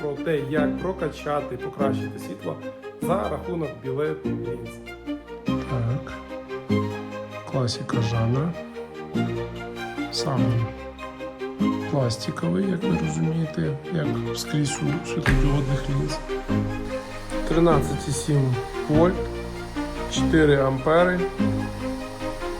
про те, як прокачати і покращити світло за рахунок білет лінз. Так. Класика жанра. Сам він пластиковий, як ви розумієте, як скрізь у світлодіодних лінз. 13,7 вольт, 4 ампери,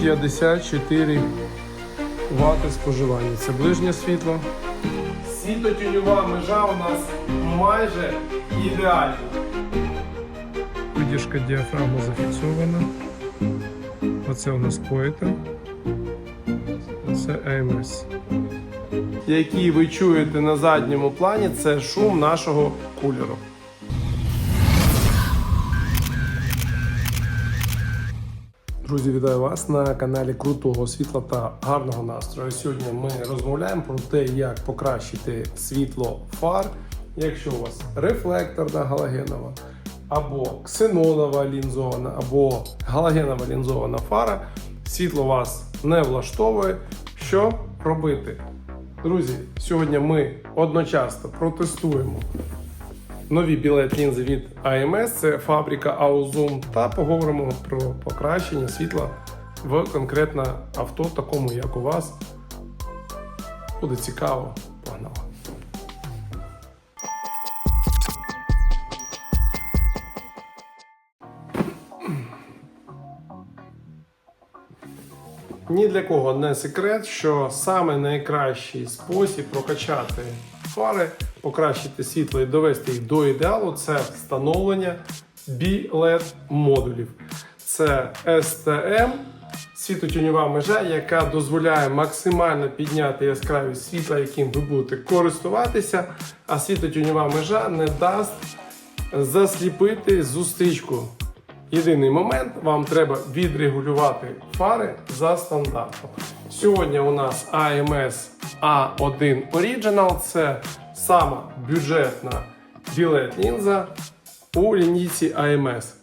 54 вати споживання. Це ближнє світло. Світлотюньова межа у нас майже ідеальна. Витяжка діафрагма зафіксована. Оце у нас поета. Це АМС. Який ви чуєте на задньому плані, це шум нашого кулеру. Друзі, вітаю вас на каналі Крутого світла та гарного настрою. Сьогодні ми розмовляємо про те, як покращити світло фар, якщо у вас рефлекторна галогенова, або ксенонова лінзована, або галогенова лінзована фара. Світло вас не влаштовує. Що робити? Друзі, сьогодні ми одночасно протестуємо нові білет лінзи від AMS, це фабрика Auzum, та поговоримо про покращення світла в конкретно авто, такому як у вас. Буде цікаво. Погнали. Ні для кого не секрет, що саме найкращий спосіб прокачати фари, покращити світло і довести їх до ідеалу це встановлення B-LED модулів. Це STM, світлотюньова межа, яка дозволяє максимально підняти яскравість світла, яким ви будете користуватися, а світлотюньова межа не дасть засліпити зустрічку. Єдиний момент, вам треба відрегулювати фари за стандартом. Сьогодні у нас AMS A1 Original це сама бюджетна білет лінза у лінійці AMS.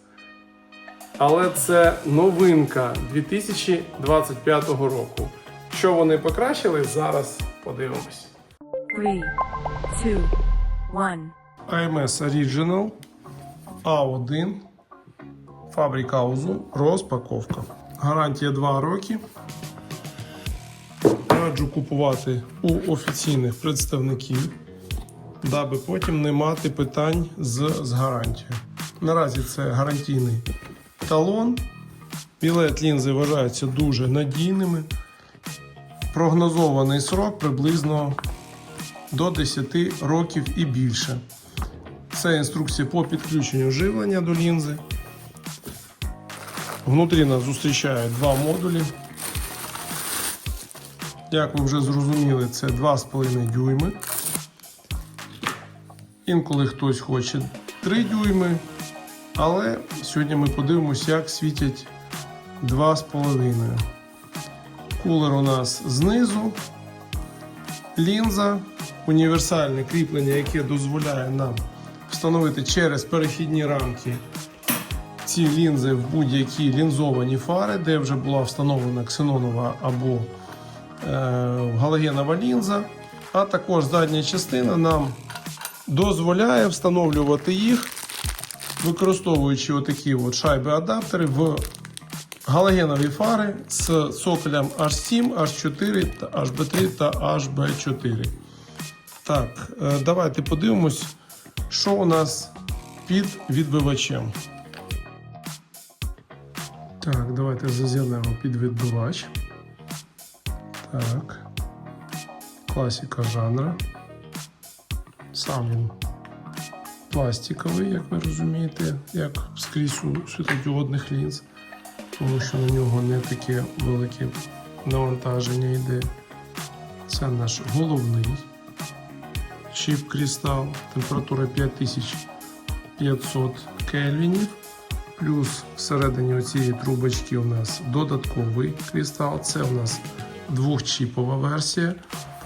Але це новинка 2025 року. Що вони покращили, зараз подивимось. Three, two, one. AMS Original A1 Фабрика Auzum розпаковка. Гарантія 2 роки. Раджу купувати у офіційних представників, даби потім не мати питань з, з гарантією. Наразі це гарантійний талон. Білет лінзи вважаються дуже надійними. Прогнозований срок приблизно до 10 років і більше. Це інструкція по підключенню живлення до лінзи. Внутрі нас зустрічають два модулі. Як ви вже зрозуміли, це 2,5 дюйми. Інколи хтось хоче 3 дюйми. Але сьогодні ми подивимося, як світять 2,5. Кулер у нас знизу. Лінза, універсальне кріплення, яке дозволяє нам встановити через перехідні рамки ці лінзи в будь-які лінзовані фари, де вже була встановлена ксенонова або е, галогенова лінза. А також задня частина нам дозволяє встановлювати їх, використовуючи отакі от шайби-адаптери в галогенові фари з цоколем H7, H4, HB3 та HB4. Так, е, давайте подивимось, що у нас під відбивачем. Так, давайте зазирнемо під відбивач. Так. Класика жанра. Сам пластиковий, як ви розумієте, як скрізь у світлодіодних лінз, тому що на нього не таке велике навантаження йде. Це наш головний чіп кристал, температура 5500 кельвінів. Плюс всередині цієї трубочки у нас додатковий кристал. Це у нас двохчіпова версія.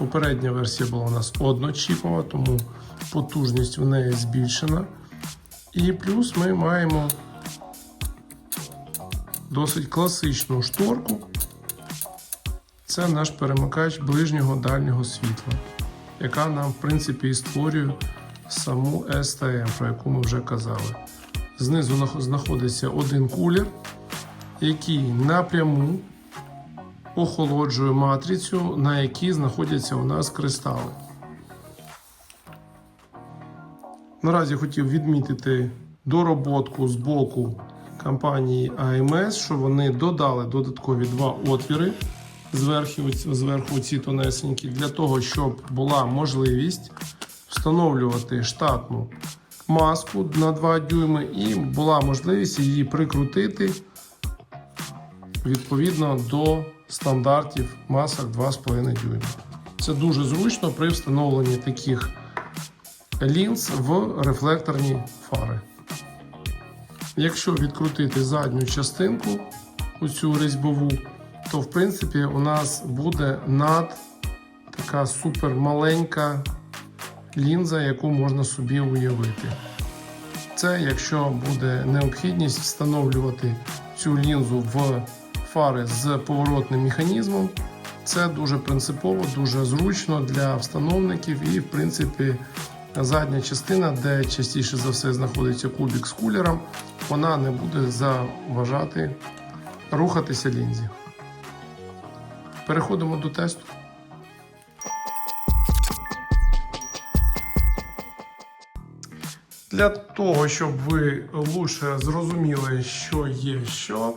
Попередня версія була у нас одночіпова, тому потужність в неї збільшена. І плюс ми маємо досить класичну шторку. Це наш перемикач ближнього дальнього світла, яка нам, в принципі, і створює саму STM, про яку ми вже казали. Знизу знаходиться один кулер, який напряму охолоджує матрицю, на якій знаходяться у нас кристали. Наразі хотів відмітити дороботку з боку компанії AMS, що вони додали додаткові два отвіри зверху, зверху ці тонесенькі, для того, щоб була можливість встановлювати штатну маску на 2 дюйми і була можливість її прикрутити відповідно до стандартів масок 2,5 дюйма. Це дуже зручно при встановленні таких лінз в рефлекторні фари. Якщо відкрутити задню частинку, оцю різьбову, то в принципі у нас буде над така супер маленька лінза, яку можна собі уявити. Це якщо буде необхідність встановлювати цю лінзу в фари з поворотним механізмом, це дуже принципово, дуже зручно для встановників і, в принципі, задня частина, де частіше за все знаходиться кубік з кулером, вона не буде заважати рухатися лінзі. Переходимо до тесту. Для того, щоб ви лучше зрозуміли, що є що,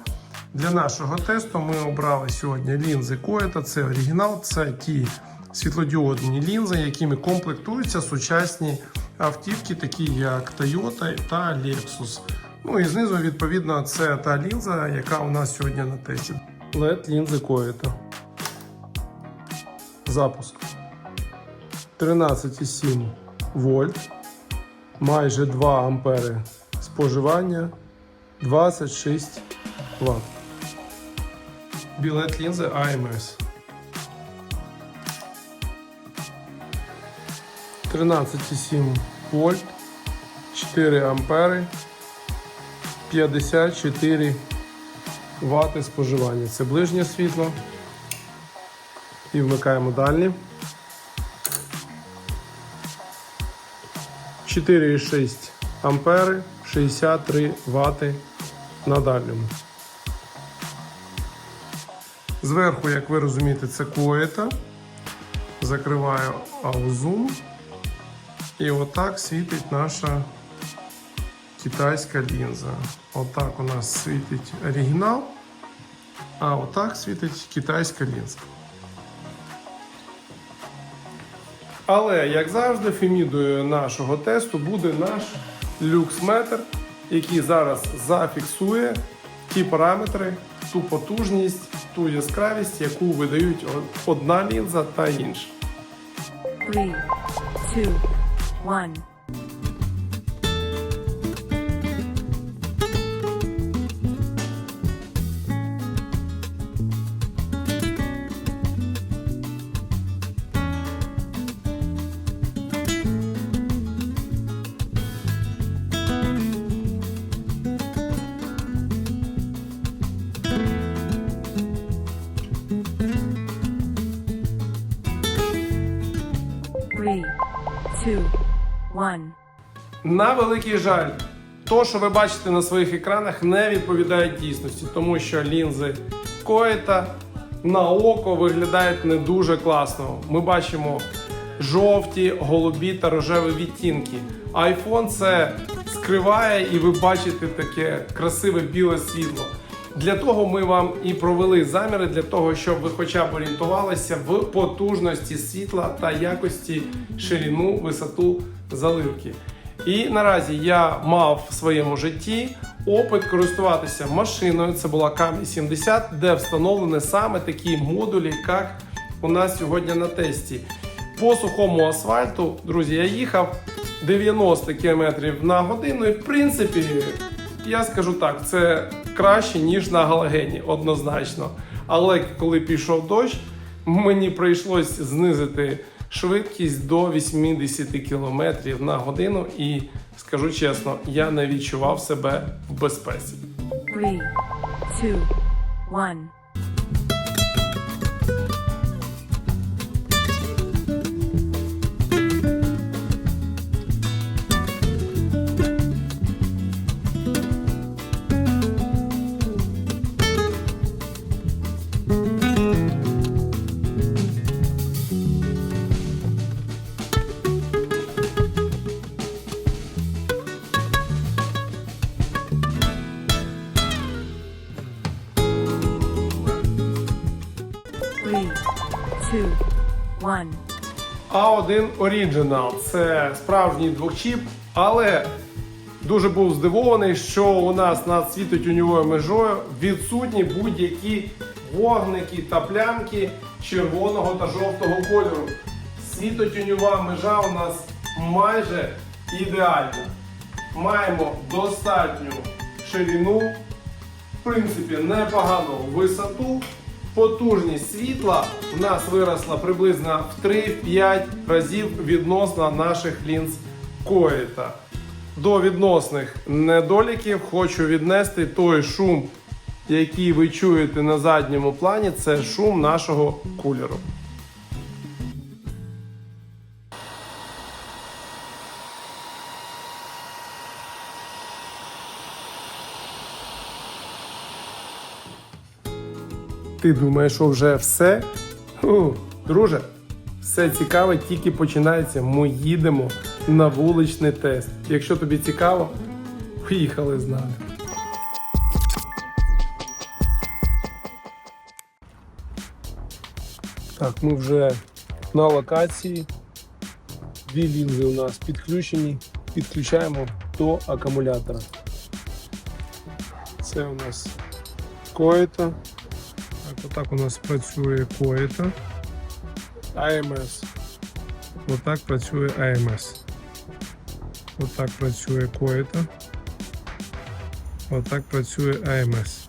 для нашого тесту ми обрали сьогодні лінзи Коета. Це оригінал, це ті світлодіодні лінзи, якими комплектуються сучасні автівки, такі як Toyota та Lexus. Ну і знизу, відповідно, це та лінза, яка у нас сьогодні на тесті. LED лінзи Коета. Запуск 13,7 вольт майже 2 ампери споживання 26 Вт. Білет лінзи AMS. 13,7 вольт, 4 ампери, 54 Вт споживання. Це ближнє світло. І вмикаємо дальнє. 4,6 ампери, 63 Вт на дальньому. Зверху, як ви розумієте, це коета. Закриваю аузум. І отак світить наша китайська лінза. Отак у нас світить оригінал, а отак світить китайська лінза. Але, як завжди, фемідою нашого тесту буде наш люксметр, який зараз зафіксує ті параметри, ту потужність, ту яскравість, яку видають одна лінза та інша. Three, two, one. Two. На великий жаль, то, що ви бачите на своїх екранах, не відповідає дійсності, тому що лінзи коета на око виглядають не дуже класно. Ми бачимо жовті, голубі та рожеві відтінки. iPhone це скриває, і ви бачите таке красиве біле світло. Для того ми вам і провели заміри, для того, щоб ви хоча б орієнтувалися в потужності світла та якості ширину, висоту заливки. І наразі я мав в своєму житті опит користуватися машиною. Це була Камі 70, де встановлені саме такі модулі, як у нас сьогодні на тесті. По сухому асфальту, друзі, я їхав 90 км на годину, і в принципі, я скажу так, це краще, ніж на галогені, однозначно. Але коли пішов дощ, мені прийшлось знизити швидкість до 80 км на годину, і скажу чесно, я не відчував себе в безпеці. Three, two, one. One. А1 Original це справжній двохчіп, але дуже був здивований, що у нас над світотюньовою межою відсутні будь-які вогники та плямки червоного та жовтого кольору. Світотюньова межа у нас майже ідеальна. Маємо достатню ширину, в принципі, непогану висоту. Потужність світла в нас виросла приблизно в 3-5 разів відносно наших лінз Коїта. До відносних недоліків хочу віднести той шум, який ви чуєте на задньому плані, це шум нашого кулеру. Ти думаєш, що вже все? Ху, друже, все цікаве тільки починається. Ми їдемо на вуличний тест. Якщо тобі цікаво, поїхали з нами. Так, ми вже на локації. Дві лінзи у нас підключені. Підключаємо до акумулятора. Це у нас коїта. Так, отак у нас працює коїта. АМС. Отак працює АМС. Отак працює коїта. Отак працює АМС.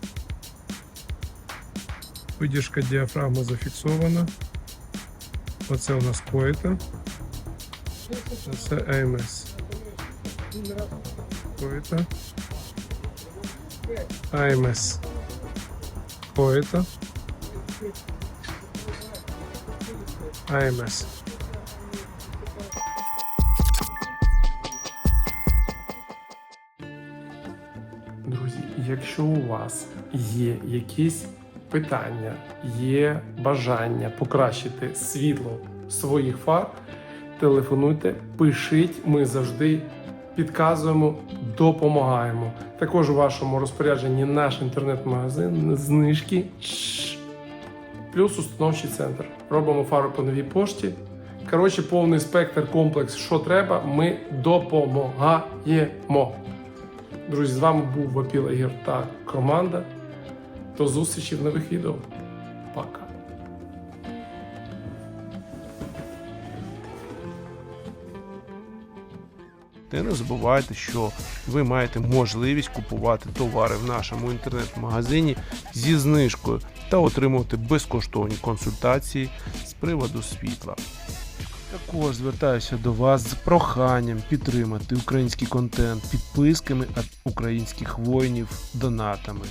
Витяжка діафрагми зафіксована. Оце у нас коїта. Це АМС. Коїта. АМС. Коїта. АМС. Друзі, якщо у вас є якісь питання, є бажання покращити світло своїх фар, телефонуйте, пишіть, ми завжди підказуємо, допомагаємо. Також у вашому розпорядженні наш інтернет-магазин знижки. Плюс установчий центр. Робимо фару по новій пошті. Коротше, повний спектр, комплекс, що треба, ми допомагаємо. Друзі, з вами був Вапіла Ігор та команда. До зустрічі в нових відео. Пока. Не забувайте, що ви маєте можливість купувати товари в нашому інтернет-магазині зі знижкою та отримувати безкоштовні консультації з приводу світла. Також звертаюся до вас з проханням підтримати український контент підписками від українських воїнів донатами.